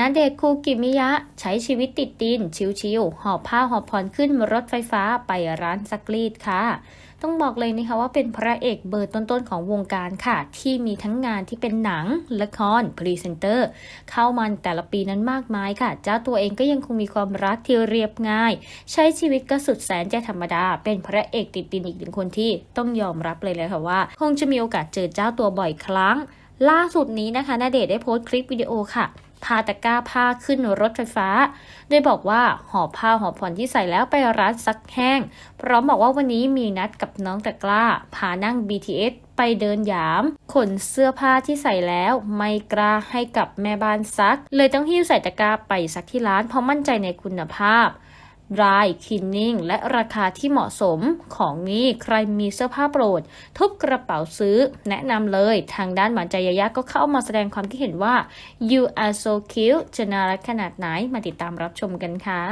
นาเดชคูกิมิยะใช้ชีวิตติดดิน ชิวๆหอบผ้าหอบผ่อนขึ้นรถไฟฟ้าไปร้านซักรีดค่ะ ต้องบอกเลยนะคะว่าเป็นพระเอกเบอร์ต้นๆของวงการค่ะ ที่มีทั้งงานที่เป็นหนัง ละคร พรีเซนเตอร์ เข้ามันแต่ละปีนั้นมากมายค่ะ เจ้าตัวเองก็ยังคงมีความรักที่เรียบง่าย ใช้ชีวิตก็สุดแสนจะธรรมดา เป็นพระเอกติดดินอีกหนึ่งคนที่ต้องยอมรับเลยเลยค่ะว่า คงจะมีโอกาสเจอเจ้าตัวบ่อยครั้ง ล่าสุดนี้นะคะณเดชได้โพสต์คลิปวิดีโอค่ะ พาตะกร้าผ้าขึ้นรถไฟฟ้า โดยบอกว่าหอบผ้าหอบผ่อนที่ใส่แล้วไปร้านซักแห้ง พร้อมบอกว่าวันนี้มีนัดกับน้องตะกร้า พานั่ง BTS ไปเดินยาม ขนเสื้อผ้าที่ใส่แล้วไม่กล้าให้กับแม่บ้านซัก เลยต้องหิ้วใส่ตะกร้าไปซักที่ร้านเพราะมั่นใจในคุณภาพ รายคินนิ่ง และราคาที่เหมาะสมของนี้ใครมีเสื้อผ้าโปรด ทุบกระเป๋าซื้อ แนะนำเลยทางด้านหวานใจยายาก็เข้ามาแสดงความคิดเห็นว่า you are so cute จะน่ารักขนาดไหนมาติดตามรับชมกันค่ะ